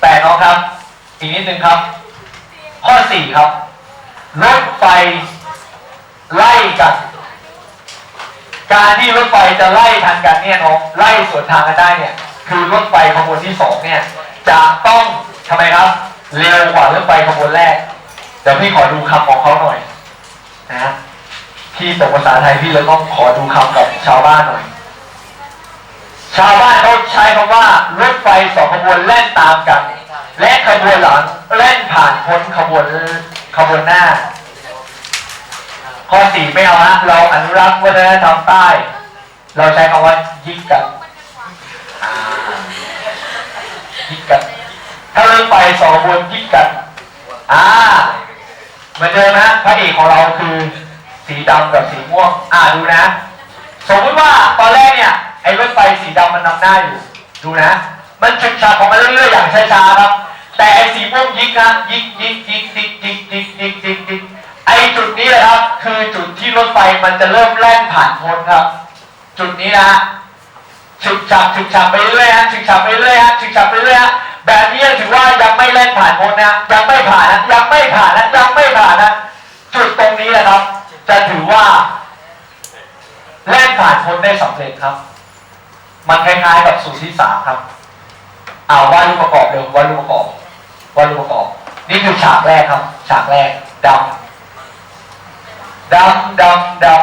แต่น้องครับ อีกนิดนึงครับ ข้อสี่ครับ รถไฟไล่กันการที่รถไฟจะไล่ทันกันเนี่ยน้องไล่สวนทางกันได้เนี่ย คือรถไฟขบวนที่สองเนี่ย จะต้องทำไมครับ เร็วกว่ารถไฟขบวนแรก เดี๋ยวพี่ขอดูคำของเขาหน่อยนะพี่ตกภาษาไทยพี่เลยต้องขอดูคำกับชาวบ้านหน่อย ชาวบ้านเขาใช้คำว่ารถไฟสองขบวนแล่นตามกัน และขบวนหลังแล่นผ่านพ้นขบวนขบวนหน้า ข้อสี่ไม่เอาฮะเราอนุรักษ์วัฒนธรรมใต้ เราใช้คำว่ายิกกันยิกกันถ้ารถไฟสองขบวนยิกกันอ่าเหมือนเดิมนะพระเอกของเราคือสีดำกับสีม่วง อ่าดูนะ สมมติว่าตอนแรกเนี่ย ไอ้รถไฟสีดำมันนำหน้าอยู่ ดูนะ มันฉึกฉักของมันเรื่อยๆอย่างช้าๆครับ แต่ไอ้สีม่วงยิกนะยิกยิกยิกยิกยิกยิกยิกยิกยิกไอ้จุดนี้แหละครับ คือจุดที่รถไฟมันจะเริ่มแล่นผ่านพ้นครับ จุดนี้นะฉึกฉักฉึกฉักไปเรื่อยฮะฉึกฉักไปเรื่อยฮะฉึกฉักไปเรื่อยฮะแบบนี้ถือว่ายังไม่แล่นผ่านพ้นนะยังไม่ผ่านนะยังไม่ผ่านนะยังไม่ผ่านนะจุดตรงนี้แหละครับ จะถือว่าแล่นผ่านพ้นได้สำเร็จครับ มันคล้ายๆกับสูตรที่สามครับเอาวาดรูปประกอบเร็ววาดรูปประกอบวาดรูปประกอบ นี่คือฉากแรกครับ ฉากแรกดำดำดำดำ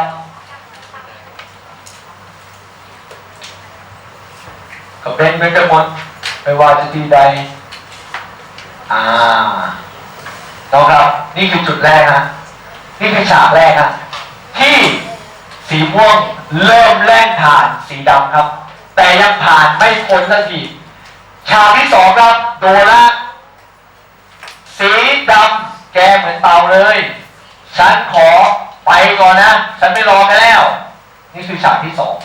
ก็เป็นเหมือนกันหมดไม่ว่าจะที่ใดอ่าต้องครับ นี่คือจุดแรกนะนี่คือฉากแรกนะที่สีม่วงเริ่มแล่นผ่านสีดำครับ แต่ยังผ่านไม่พ้นสักทีฉากที่สองครับโดละสีดำแกเหมือนเต่าเลย ฉันขอไปก่อนนะ ฉันไม่รอแกแล้ว นี่คือฉากที่สอง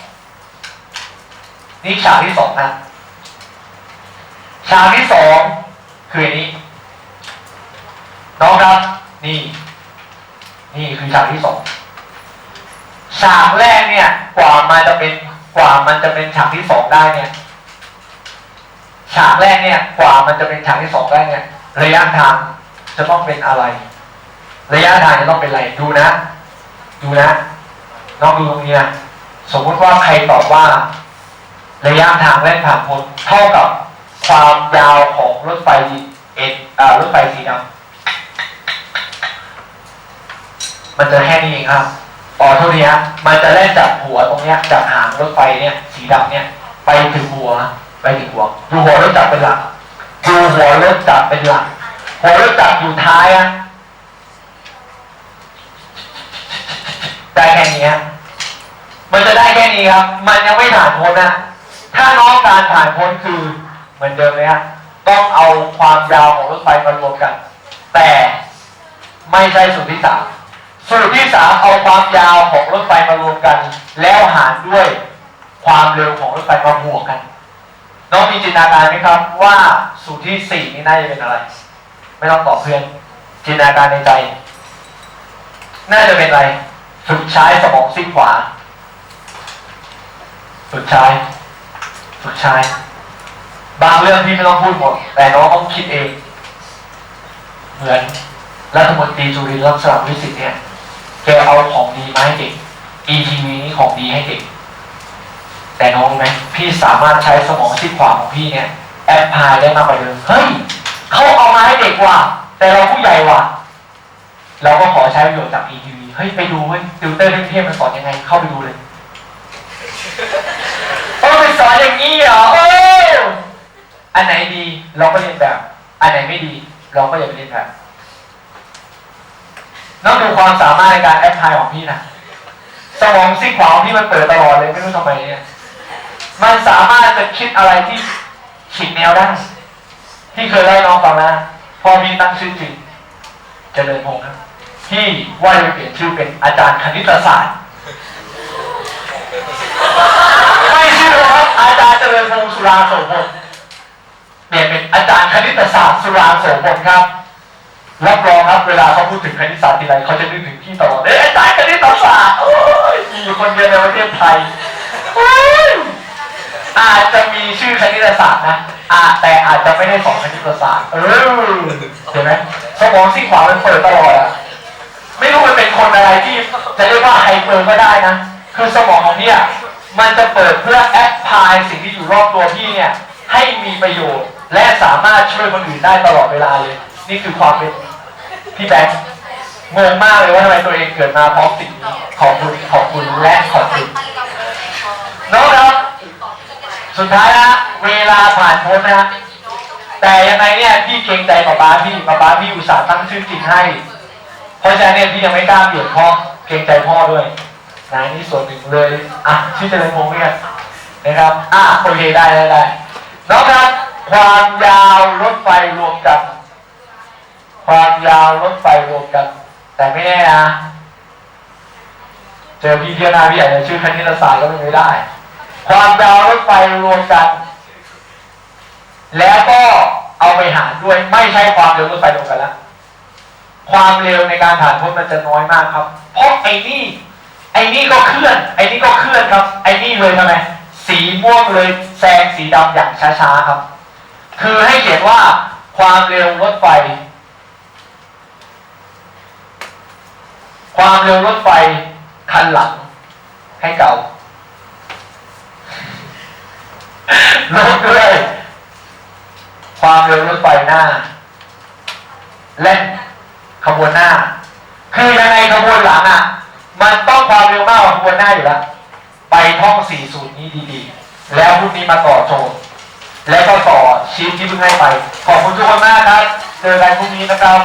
นี่ฉากที่สองนะฉากที่สองคืออันนี้น้องครับนี่ นี่คือฉากที่สองฉากแรกเนี่ยกว่ามันจะเป็น กว่ามันจะเป็นฉากที่สองได้เนี่ย ฉากแรกเนี่ย กว่ามันจะเป็นฉากที่สองได้เนี่ย ระยะทางจะต้องเป็นอะไร ระยะทางจะต้องเป็นอะไรดูนะ ดูนะน้องดูตรงนี้นะสมมติว่าใครตอบว่า ระยะทางแล่นผ่านพ้นเท่ากับความยาวของรถไฟเอ็ดรถไฟสีดำมันจะแค่นี้เองครับ อ๋อเท่านี้ฮะมันจะแล่นจากหัวตรงเนี้ยจากหางรถไฟเนี่ยสีดำเนี่ยไปถึงหัวไปถึงหัวดูหัวรถจักรเป็นหลักดูหัวรถจักรเป็นหลักหัวรถจักรอยู่ท้ายอะได้แค่นี้มันจะได้แค่นี้ครับ มันยังไม่ผ่านพ้นนะถ้าน้องการผ่านพ้นคือเหมือนเดิมเลยฮะต้องเอาความยาวของรถไฟมารวมกัน แต่ไม่ใช่สูตรที่สาม สูตรที่สามเอาความยาวของรถไฟมารวมกัน แล้วหารด้วยความเร็วของรถไฟมาบวกกัน น้องมีจินตนาการไหมครับ ว่าสูตรที่สี่นี่น่าจะเป็นอะไร ไม่ต้องตอบเพื่อน จินตนาการในใจ น่าจะเป็นอะไรฝึกใช้สมองซีกขวาฝึกใช้ฝึกใช้บางเรื่องที่ไม่ต้องพูดหมด แต่น้องต้องคิดเอง เหมือนรัฐมนตรีจุลินทร์ลักษณะวิสิทธิ์เนี่ย ดีมาให้เด็ก ETV นี่ของดีให้เด็ก แต่น้องรู้ไหมพี่สามารถใช้สมองซีกขวาของพี่เนี่ย แอปพลายได้มากกว่าเดิมเฮ้ยเขาเอามาให้เด็กว่ะแต่เราผู้ใหญ่ว่ะเราก็ขอใช้ประโยชน์จาก ETV เฮ้ยไปดูเว้ยติวเตอร์เทพมันสอนยังไงเข้าไปดูเลยเออมันสอนอย่างนี้เหรอเอออันไหนดีเราก็เรียนแบบ อันไหนไม่ดี เราก็อย่าไปเรียนแบบ น้องดูความสามารถในการแอปพลายของพี่นะสมองซีขวาของพี่มันเปิดตลอดเลยไม่รู้ทำไมเนี่ยมันสามารถจะคิดอะไรที่ฉีกแนวได้ที่เคยเล่าให้น้องฟังนะพอพี่ตั้งชื่อจริงเจริญพงษ์ครับที่ว่าจะเปลี่ยนชื่อเป็นอาจารย์คณิตศาสตร์ไม่ชื่อครับอาจารย์เจริญพงษ์สุราโสพลเปลี่ยนเป็นอาจารย์คณิตศาสตร์สุราโสพลครับ รับรองครับเวลาเขาพูดถึงคณิตศาสตร์ทีไรเขาจะนึกถึงพี่ตลอดเอ้ยอาจารย์คณิตศาสตร์โอ้ยมีอยู่คนเดียวในประเทศไทยโอ้ยอาจจะมีชื่อคณิตศาสตร์นะอะแต่อาจจะไม่ได้สอนคณิตศาสตร์ เออเห็นไหมสมองซีกขวามันเปิดตลอดอะไม่รู้มันเป็นคนอะไรที่จะเรียกว่าไฮเปอร์ก็ได้นะ คือสมองของเนี่ยมันจะเปิดเพื่อแอพพลายสิ่งที่อยู่รอบตัวพี่เนี่ยให้มีประโยชน์ และสามารถช่วยคนอื่นได้ตลอดเวลาเลย นี่คือความเป็น พี่แบงค์งงมากเลยว่าทำไมตัวเองเกิดมาพร้อมสิ่งนี้ขอบคุณขอบคุณและขอบคุณน้องครับ สุดท้ายนะเวลาผ่านพ้นนะแต่ยังไงเนี่ยพี่เกรงใจป๊าป๊าพี่ป๊าป๊าพี่อุตส่าห์ตั้งชื่อจริงให้ เพราะฉะนั้นเนี่ยพี่ยังไม่กล้าเปลี่ยนพ่อเกรงใจพ่อด้วยนะนี่ส่วนหนึ่งเลยอะชื่อเจริญพงษ์เนี่ยนะครับอะโอเคได้ได้ได้น้องครับความยาวรถไฟรวมกัน ความยาวรถไฟรวมกัน แต่ไม่แน่นะ เจอพี่เที่ยวหน้าพี่อาจจะชื่อคณิตศาสตร์ก็ไม่ได้ ความยาวรถไฟรวมกัน แล้วก็เอาไปหารด้วยไม่ใช่ความเร็วรถไฟรวมกันแล้วความเร็วในการผ่านพ้นมันจะน้อยมากครับ เพราะไอ้นี่ ไอ้นี่ก็เคลื่อน ไอ้นี่ก็เคลื่อนครับ ไอ้นี่เลยทำไม สีม่วงเลยแซงสีดำอย่างช้าๆครับ คือให้เขียนว่าความเร็วรถไฟ ความเร็วรถไฟคันหลัง ให้เก่าลดด้วยความเร็วรถไฟหน้า และขบวนหน้า คือยังไงขบวนหลังอะ มันต้องความเร็วมากกว่าขบวนหน้าอยู่แล้ว ไปท่องสี่สูตรนี้ดีๆ แล้วพรุ่งนี้มาต่อโจทย์และก็ต่อชีทที่เพิ่งให้ไป ขอบคุณทุกคนมากครับ เจอกันพรุ่งนี้นะครับ